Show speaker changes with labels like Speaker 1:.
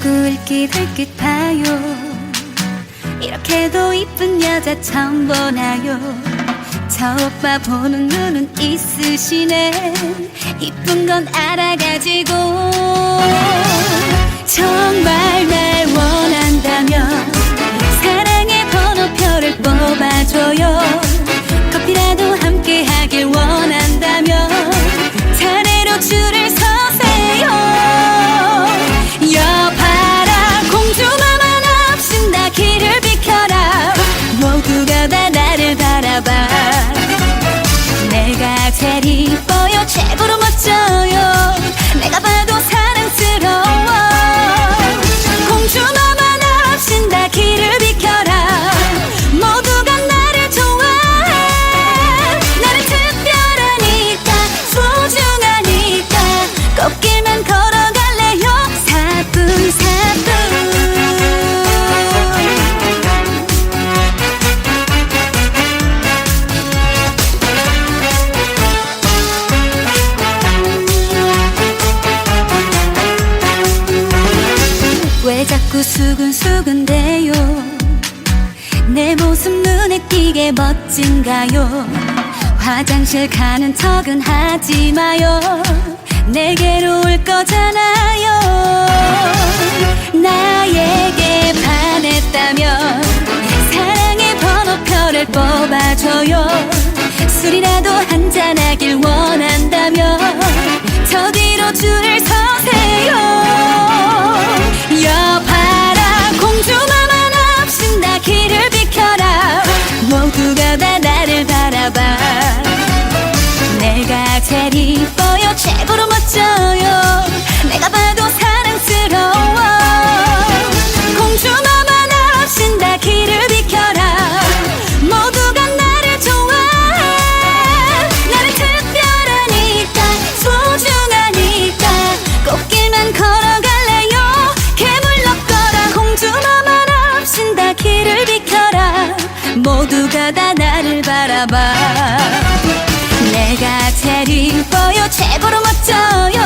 Speaker 1: 왜 자꾸 을깃을깃 봐요 이렇게도 이쁜 여자 처음 보나요 저 오빠 보는 눈은 있으시네. 이쁜 건 알아가지고 제일 이뻐요 최고로 멋져요. 내가 봐도 사랑스러워. 공주마만 없인 다 길을 비켜라. 모두가 나를 좋아해. 나는 특별하니까 소중하니까. 꽃길만 걸어 자꾸 수근수근대요. 내 모습 눈에 띄게 멋진가요? 화장실 가는 척은 하지 마요. 내게로 올 거잖아요. 나에게 반했다면 사랑의 번호표를 뽑아줘요. 술이라도 한잔하길 원한다면 모두가 다 나를 바라봐. 내가 제일 이뻐요. 최고로 멋져